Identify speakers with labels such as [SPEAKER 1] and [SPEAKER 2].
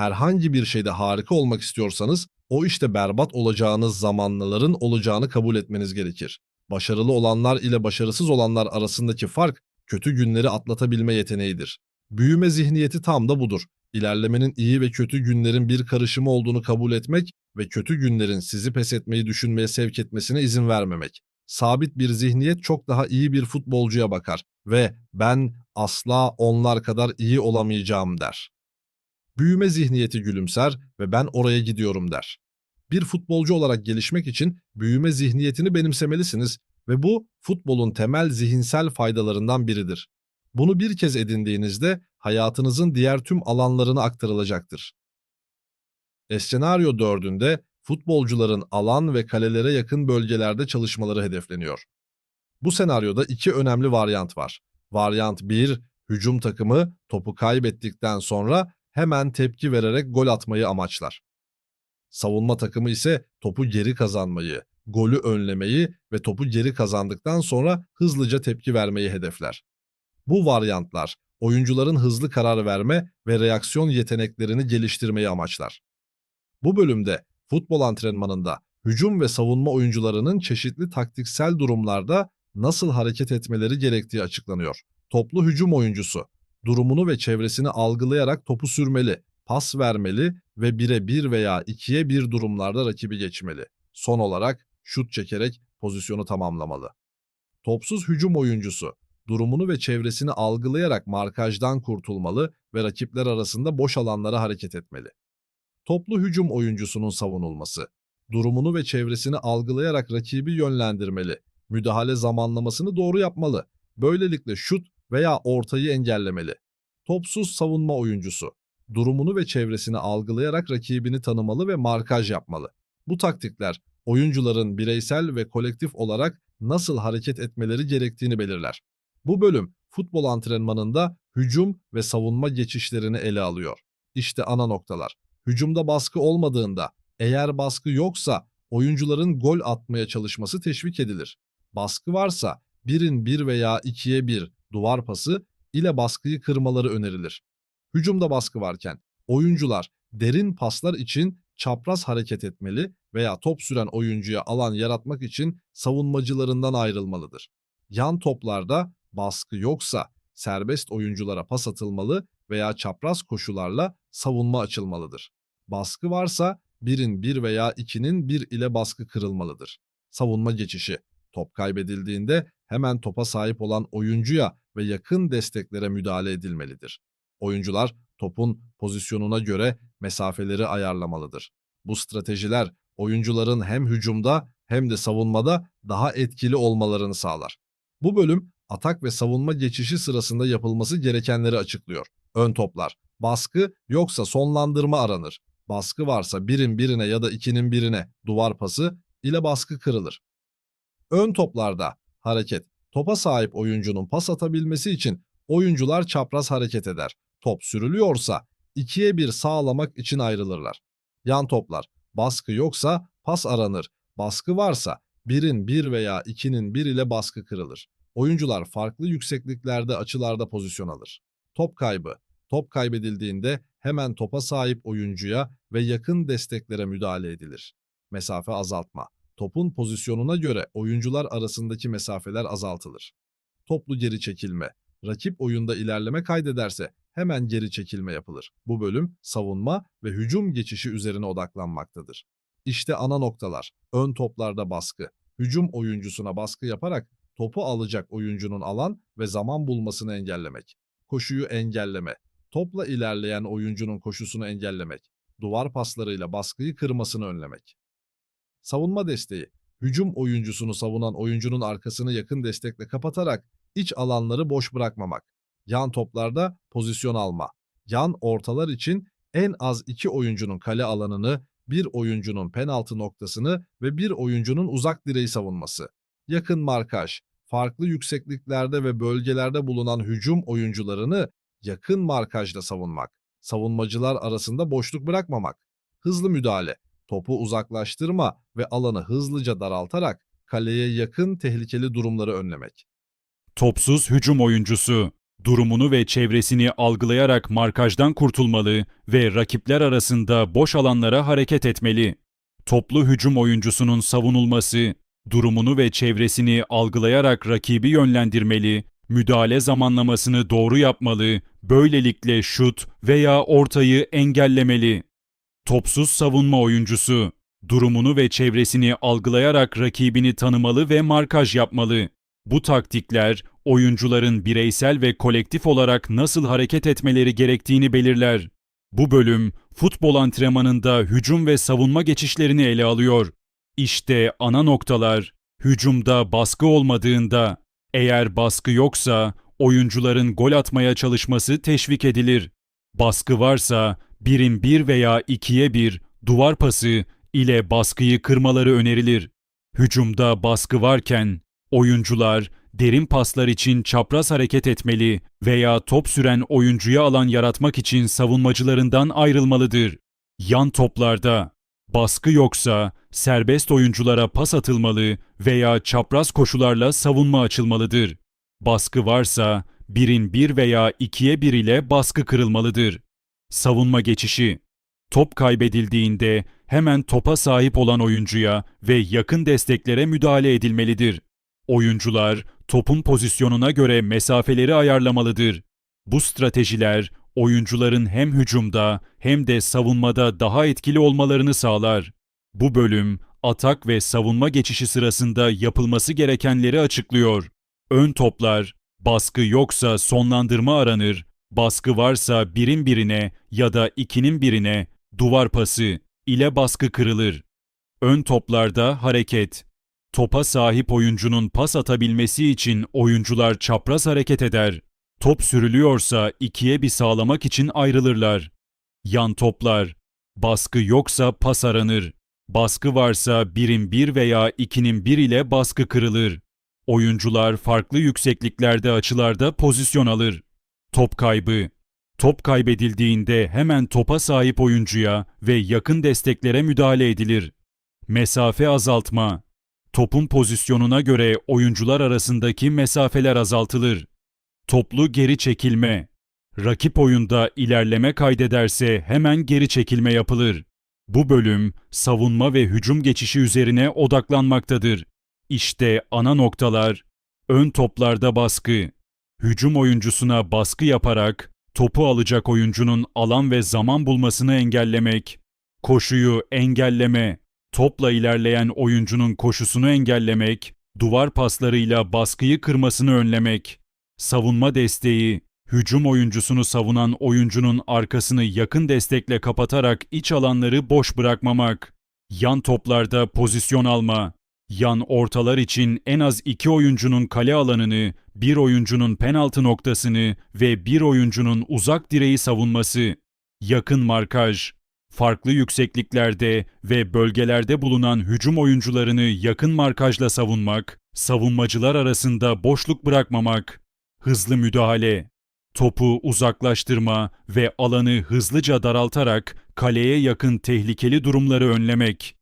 [SPEAKER 1] herhangi bir şeyde harika olmak istiyorsanız o işte berbat olacağınız zamanların olacağını kabul etmeniz gerekir. Başarılı olanlar ile başarısız olanlar arasındaki fark kötü günleri atlatabilme yeteneğidir. Büyüme zihniyeti tam da budur. İlerlemenin iyi ve kötü günlerin bir karışımı olduğunu kabul etmek ve kötü günlerin sizi pes etmeyi düşünmeye sevk etmesine izin vermemek. Sabit bir zihniyet çok daha iyi bir futbolcuya bakar ve ben asla onlar kadar iyi olamayacağım der. Büyüme zihniyeti gülümser ve ben oraya gidiyorum der. Bir futbolcu olarak gelişmek için büyüme zihniyetini benimsemelisiniz ve bu futbolun temel zihinsel faydalarından biridir. Bunu bir kez edindiğinizde hayatınızın diğer tüm alanlarına aktarılacaktır. Escenaryo 4'ünde futbolcuların alan ve kalelere yakın bölgelerde çalışmaları hedefleniyor. Bu senaryoda iki önemli varyant var. Varyant 1, hücum takımı topu kaybettikten sonra hemen tepki vererek gol atmayı amaçlar. Savunma takımı ise topu geri kazanmayı, golü önlemeyi ve topu geri kazandıktan sonra hızlıca tepki vermeyi hedefler. Bu varyantlar oyuncuların hızlı karar verme ve reaksiyon yeteneklerini geliştirmeyi amaçlar. Bu bölümde futbol antrenmanında hücum ve savunma oyuncularının çeşitli taktiksel durumlarda nasıl hareket etmeleri gerektiği açıklanıyor. Toplu hücum oyuncusu durumunu ve çevresini algılayarak topu sürmeli, pas vermeli ve 1'e 1 veya 2'ye 1 durumlarda rakibi geçmeli. Son olarak şut çekerek pozisyonu tamamlamalı. Topsuz hücum oyuncusu durumunu ve çevresini algılayarak markajdan kurtulmalı ve rakipler arasında boş alanlara hareket etmeli. Toplu hücum oyuncusunun savunulması durumunu ve çevresini algılayarak rakibi yönlendirmeli, müdahale zamanlamasını doğru yapmalı. Böylelikle şut veya ortayı engellemeli. Topsuz savunma oyuncusu durumunu ve çevresini algılayarak rakibini tanımalı ve markaj yapmalı. Bu taktikler oyuncuların bireysel ve kolektif olarak nasıl hareket etmeleri gerektiğini belirler. Bu bölüm futbol antrenmanında hücum ve savunma geçişlerini ele alıyor. İşte ana noktalar. Hücumda baskı olmadığında, eğer baskı yoksa oyuncuların gol atmaya çalışması teşvik edilir. Baskı varsa birin bir veya ikiye bir duvar pası ile baskıyı kırmaları önerilir. Hücumda baskı varken oyuncular derin paslar için çapraz hareket etmeli veya top süren oyuncuya alan yaratmak için savunmacılarından ayrılmalıdır. Yan toplarda baskı yoksa serbest oyunculara pas atılmalı veya çapraz koşularla savunma açılmalıdır. Baskı varsa birin bir veya ikinin bir ile baskı kırılmalıdır. Savunma geçişi. Top kaybedildiğinde hemen topa sahip olan oyuncuya ve yakın desteklere müdahale edilmelidir. Oyuncular topun pozisyonuna göre mesafeleri ayarlamalıdır. Bu stratejiler oyuncuların hem hücumda hem de savunmada daha etkili olmalarını sağlar. Bu bölüm atak ve savunma geçişi sırasında yapılması gerekenleri açıklıyor. Ön toplar, baskı yoksa sonlandırma aranır. Baskı varsa birin birine ya da ikinin birine duvar pası ile baskı kırılır. Ön toplarda hareket, topa sahip oyuncunun pas atabilmesi için oyuncular çapraz hareket eder. Top sürülüyorsa ikiye bir sağlamak için ayrılırlar. Yan toplar, baskı yoksa pas aranır. Baskı varsa birin bir veya ikinin bir ile baskı kırılır. Oyuncular farklı yüksekliklerde açılarda pozisyon alır. Top kaybı. Top kaybedildiğinde hemen topa sahip oyuncuya ve yakın desteklere müdahale edilir. Mesafe azaltma. Topun pozisyonuna göre oyuncular arasındaki mesafeler azaltılır. Toplu geri çekilme. Rakip oyunda ilerleme kaydederse hemen geri çekilme yapılır. Bu bölüm savunma ve hücum geçişi üzerine odaklanmaktadır. İşte ana noktalar. Ön toplarda baskı. Hücum oyuncusuna baskı yaparak topu alacak oyuncunun alan ve zaman bulmasını engellemek. Koşuyu engelleme. Topla ilerleyen oyuncunun koşusunu engellemek. Duvar paslarıyla baskıyı kırmasını önlemek. Savunma desteği. Hücum oyuncusunu savunan oyuncunun arkasını yakın destekle kapatarak iç alanları boş bırakmamak. Yan toplarda pozisyon alma. Yan ortalar için en az iki oyuncunun kale alanını, bir oyuncunun penaltı noktasını ve bir oyuncunun uzak direği savunması. Yakın markaj. Farklı yüksekliklerde ve bölgelerde bulunan hücum oyuncularını yakın markajda savunmak. Savunmacılar arasında boşluk bırakmamak. Hızlı müdahale. Topu uzaklaştırma ve alanı hızlıca daraltarak kaleye yakın tehlikeli durumları önlemek.
[SPEAKER 2] Topsuz hücum oyuncusu. Durumunu ve çevresini algılayarak markajdan kurtulmalı ve rakipler arasında boş alanlara hareket etmeli. Toplu hücum oyuncusunun savunulması, durumunu ve çevresini algılayarak rakibi yönlendirmeli, müdahale zamanlamasını doğru yapmalı, böylelikle şut veya ortayı engellemeli. Topsuz savunma oyuncusu, durumunu ve çevresini algılayarak rakibini tanımalı ve markaj yapmalı. Bu taktikler oyuncuların bireysel ve kolektif olarak nasıl hareket etmeleri gerektiğini belirler. Bu bölüm futbol antrenmanında hücum ve savunma geçişlerini ele alıyor. İşte ana noktalar. Hücumda baskı olmadığında, eğer baskı yoksa oyuncuların gol atmaya çalışması teşvik edilir. Baskı varsa birin bir veya ikiye bir duvar pası ile baskıyı kırmaları önerilir. Hücumda baskı varken oyuncular derin paslar için çapraz hareket etmeli veya top süren oyuncuya alan yaratmak için savunmacılarından ayrılmalıdır. Yan toplarda baskı yoksa serbest oyunculara pas atılmalı veya çapraz koşularla savunma açılmalıdır. Baskı varsa birin bir veya ikiye bir ile baskı kırılmalıdır. Savunma geçişi Top kaybedildiğinde hemen topa sahip olan oyuncuya ve yakın desteklere müdahale edilmelidir. Oyuncular topun pozisyonuna göre mesafeleri ayarlamalıdır. Bu stratejiler oyuncuların hem hücumda hem de savunmada daha etkili olmalarını sağlar. Bu bölüm atak ve savunma geçişi sırasında yapılması gerekenleri açıklıyor. Ön toplar, baskı yoksa sonlandırma aranır, baskı varsa birin birine ya da ikinin birine duvar pası ile baskı kırılır. Ön toplarda hareket. Topa sahip oyuncunun pas atabilmesi için oyuncular çapraz hareket eder. Top sürülüyorsa ikiye bir sağlamak için ayrılırlar. Yan toplar. Baskı yoksa pas aranır. Baskı varsa birin bir veya ikinin bir ile baskı kırılır. Oyuncular farklı yüksekliklerde açılarda pozisyon alır. Top kaybı. Top kaybedildiğinde hemen topa sahip oyuncuya ve yakın desteklere müdahale edilir. Mesafe azaltma. Topun pozisyonuna göre oyuncular arasındaki mesafeler azaltılır. Toplu geri çekilme. Rakip oyunda ilerleme kaydederse hemen geri çekilme yapılır. Bu bölüm savunma ve hücum geçişi üzerine odaklanmaktadır. İşte ana noktalar. Ön toplarda baskı. Hücum oyuncusuna baskı yaparak topu alacak oyuncunun alan ve zaman bulmasını engellemek. Koşuyu engelleme. Topla ilerleyen oyuncunun koşusunu engellemek, duvar paslarıyla baskıyı kırmasını önlemek. Savunma desteği, hücum oyuncusunu savunan oyuncunun arkasını yakın destekle kapatarak iç alanları boş bırakmamak. Yan toplarda pozisyon alma. Yan ortalar için en az iki oyuncunun kale alanını, bir oyuncunun penaltı noktasını ve bir oyuncunun uzak direği savunması. Yakın markaj. Farklı yüksekliklerde ve bölgelerde bulunan hücum oyuncularını yakın markajla savunmak, savunmacılar arasında boşluk bırakmamak. Hızlı müdahale. Topu uzaklaştırma ve alanı hızlıca daraltarak kaleye yakın tehlikeli durumları önlemek.